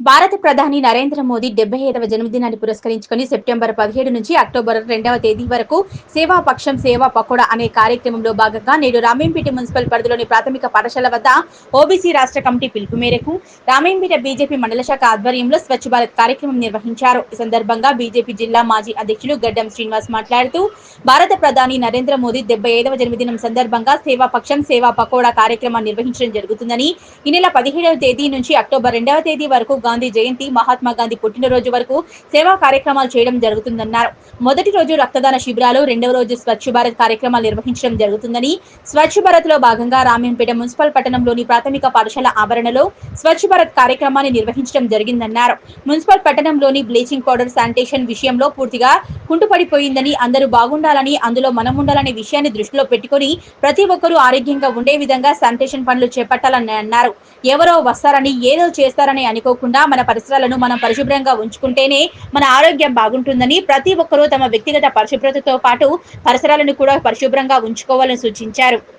భారత ప్రధాని నరేంద్ర మోదీ డెబ్బై ఐదవ జన్మదినాన్ని పురస్కరించుకుని సెప్టెంబర్ పదిహేడు నుంచి అక్టోబర్ రెండవ తేదీ వరకు సేవా పక్షం సేవా పకోడా అనే కార్యక్రమంలో భాగంగా నేడు రామేంపేట మున్సిపల్ పరిధిలోని ప్రాథమిక పాఠశాల వద్ద ఓబీసీ రాష్ట్ర కమిటీ పిలుపు మేరకు రామేంపేట బీజేపీ మండల శాఖ ఆధ్వర్యంలో స్వచ్ఛ భారత్ కార్యక్రమం నిర్వహించారు. ఈ సందర్భంగా బీజేపీ జిల్లా మాజీ అధ్యక్షులు గడ్డం శ్రీనివాస్ మాట్లాడుతూ భారత ప్రధాని నరేంద్ర మోదీ డెబ్బై ఐదవ జన్మదినం సందర్భంగా సేవా పక్షం సేవా పకోడా కార్యక్రమం నిర్వహించడం జరుగుతుందని ఈ నెల పదిహేడవ తేదీ నుంచి అక్టోబర్ రెండవ తేదీ వరకు గాంధీ జయంతి మహాత్మా గాంధీ పుట్టినరోజు వరకు సేవా కార్యక్రమాలు చేయడం జరుగుతుందన్నారు. మొదటి రోజు రక్తదాన శిబిరాలు రెండవ రోజు స్వచ్ఛ భారత్ కార్యక్రమాలు నిర్వహించడం జరుగుతుందని స్వచ్ఛ భారత్లో భాగంగా రామేంపేట మున్సిపల్ పట్టణంలోని ప్రాథమిక పాఠశాల ఆవరణలో స్వచ్ఛ భారత్ కార్యక్రమాన్ని నిర్వహించడం జరిగిందన్నారు. మున్సిపల్ పట్టణంలోని బ్లీచింగ్ పౌడర్ శానిటేషన్ విషయంలో పూర్తిగా కుంటుపడిపోయిందని అందరూ బాగుండాలని అందులో మనం ఉండాలనే విషయాన్ని దృష్టిలో పెట్టుకొని ప్రతి ఒక్కరూ ఆరోగ్యంగా ఉండే విధంగా శానిటేషన్ పనులు చేపట్టాలని అన్నారు. ఎవరో వస్తారని ఏదో చేస్తారని అనుకోకుండా మన పరిసరాలను మనం పరిశుభ్రంగా ఉంచుకుంటేనే మన ఆరోగ్యం బాగుంటుందని ప్రతి ఒక్కరూ తమ వ్యక్తిగత పరిశుభ్రతతో పాటు పరిసరాలను కూడా పరిశుభ్రంగా ఉంచుకోవాలని సూచించారు.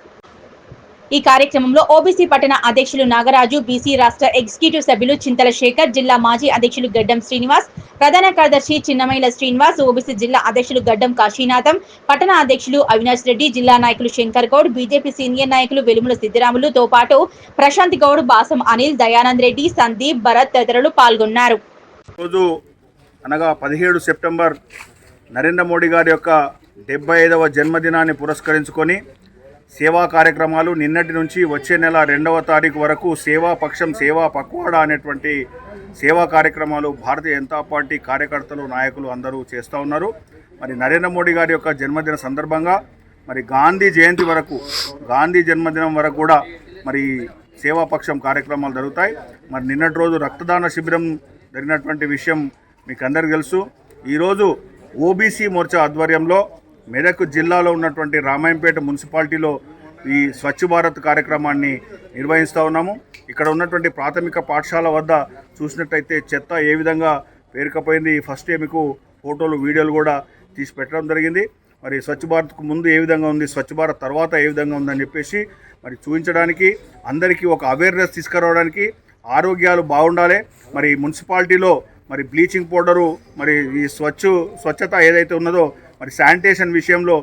ఈ కార్యక్రమంలో ఓబీసీ పట్టణ అధ్యక్షులు నాగరాజు బీసీ రాష్ట్ర ఎగ్జిక్యూటివ్ సభ్యులు చింతల శేఖర్ జిల్లా మాజీ అధ్యక్షులు గడ్డం శ్రీనివాస్ ప్రధాన కార్యదర్శి చిన్నమైల శ్రీనివాస్ ఓబీసీ జిల్లా అధ్యక్షులు గడ్డం కాశీనాథం పట్టణ అధ్యక్షులు అవినాష్ రెడ్డి జిల్లా నాయకులు శంకర్ గౌడ్ బీజేపీ సీనియర్ నాయకులు వెలుముల సిద్దిరాములుతో పాటు ప్రశాంత్ గౌడ్ బాసం అనిల్ దయానంద్ రెడ్డి సందీప్ భరత్ తదితరులు పాల్గొన్నారు. రోజు అనగా పదిహేడు సెప్టెంబర్ నరేంద్ర మోడీ గారి యొక్క డెబ్బై ఐదవ జన్మదినాన్ని పురస్కరించుకొని సేవా కార్యక్రమాలు నిన్నటి నుంచి వచ్చే నెల రెండవ తారీఖు వరకు సేవా పక్షం సేవా పక్వాడా అనేటువంటి సేవా కార్యక్రమాలు భారతీయ జనతా పార్టీ కార్యకర్తలు నాయకులు అందరూ చేస్తూ ఉన్నారు. మరి నరేంద్ర మోడీ గారి యొక్క జన్మదిన సందర్భంగా మరి గాంధీ జయంతి వరకు గాంధీ జన్మదినం వరకు కూడా మరి సేవాపక్షం కార్యక్రమాలు జరుగుతాయి. మరి నిన్నటి రోజు రక్తదాన శిబిరం జరిగినటువంటి విషయం మీకు అందరికీ తెలుసు ఈరోజు ఓబీసీ మోర్చా ఆధ్వర్యంలో మెదక్ జిల్లాలో ఉన్నటువంటి రామాయంపేట మున్సిపాలిటీలో ఈ స్వచ్ఛ భారత్ కార్యక్రమాన్ని నిర్వహిస్తూ ఉన్నాము. ఇక్కడ ఉన్నటువంటి ప్రాథమిక పాఠశాల వద్ద చూసినట్టయితే చెత్త ఏ విధంగా పేరుకపోయింది ఫస్ట్ మీకు ఫోటోలు వీడియోలు కూడా తీసి పెట్టడం జరిగింది. మరి స్వచ్ఛ భారత్కు ముందు ఏ విధంగా ఉంది స్వచ్ఛ భారత్ తర్వాత ఏ విధంగా ఉందని చెప్పేసి మరి చూపించడానికి అందరికీ ఒక అవేర్నెస్ తీసుకురావడానికి ఆరోగ్యాలు బాగుండాలి. మరి మున్సిపాలిటీలో మరి బ్లీచింగ్ పౌడరు మరి ఈ స్వచ్ఛ స్వచ్ఛత ఏదైతే ఉన్నదో మరి శానిటేషన్ విషయంలో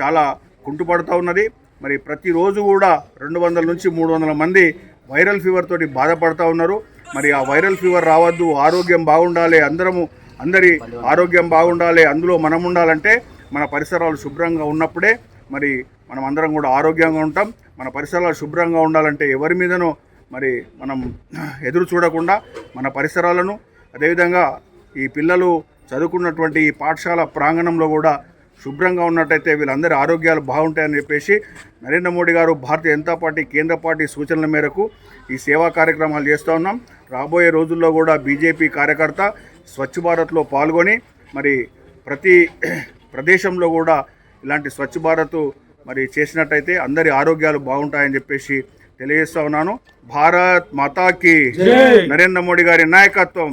చాలా కుంటుపడుతూ ఉన్నది. మరి ప్రతిరోజు కూడా రెండు వందల నుంచి మూడు వందల మంది వైరల్ ఫీవర్ తోటి బాధపడుతూ ఉన్నారు. మరి ఆ వైరల్ ఫీవర్ రావద్దు ఆరోగ్యం బాగుండాలి అందరము అందరి ఆరోగ్యం బాగుండాలి అందులో మనం ఉండాలంటే మన పరిసరాలు శుభ్రంగా ఉన్నప్పుడే మరి మనం అందరం కూడా ఆరోగ్యంగా ఉంటాం. మన పరిసరాలు శుభ్రంగా ఉండాలంటే ఎవరి మీదనో మరి మనం ఎదురు చూడకుండా మన పరిసరాలను అదేవిధంగా ఈ పిల్లలు చదువుకున్నటువంటి ఈ పాఠశాల ప్రాంగణంలో కూడా శుభ్రంగా ఉన్నట్టయితే వీళ్ళందరి ఆరోగ్యాలు బాగుంటాయని చెప్పేసి నరేంద్ర మోడీ గారు భారతీయ జనతా పార్టీ కేంద్ర పార్టీ సూచనల మేరకు ఈ సేవా కార్యక్రమాలు చేస్తూ ఉన్నాం. రాబోయే రోజుల్లో కూడా బీజేపీ కార్యకర్త స్వచ్ఛ భారత్లో పాల్గొని మరి ప్రతి ప్రదేశంలో కూడా ఇలాంటి స్వచ్ఛ భారత్ మరి చేసినట్టయితే అందరి ఆరోగ్యాలు బాగుంటాయని చెప్పేసి తెలియజేస్తా ఉన్నాను. భారత్ మాతాకి నరేంద్ర మోడీ గారి నాయకత్వం.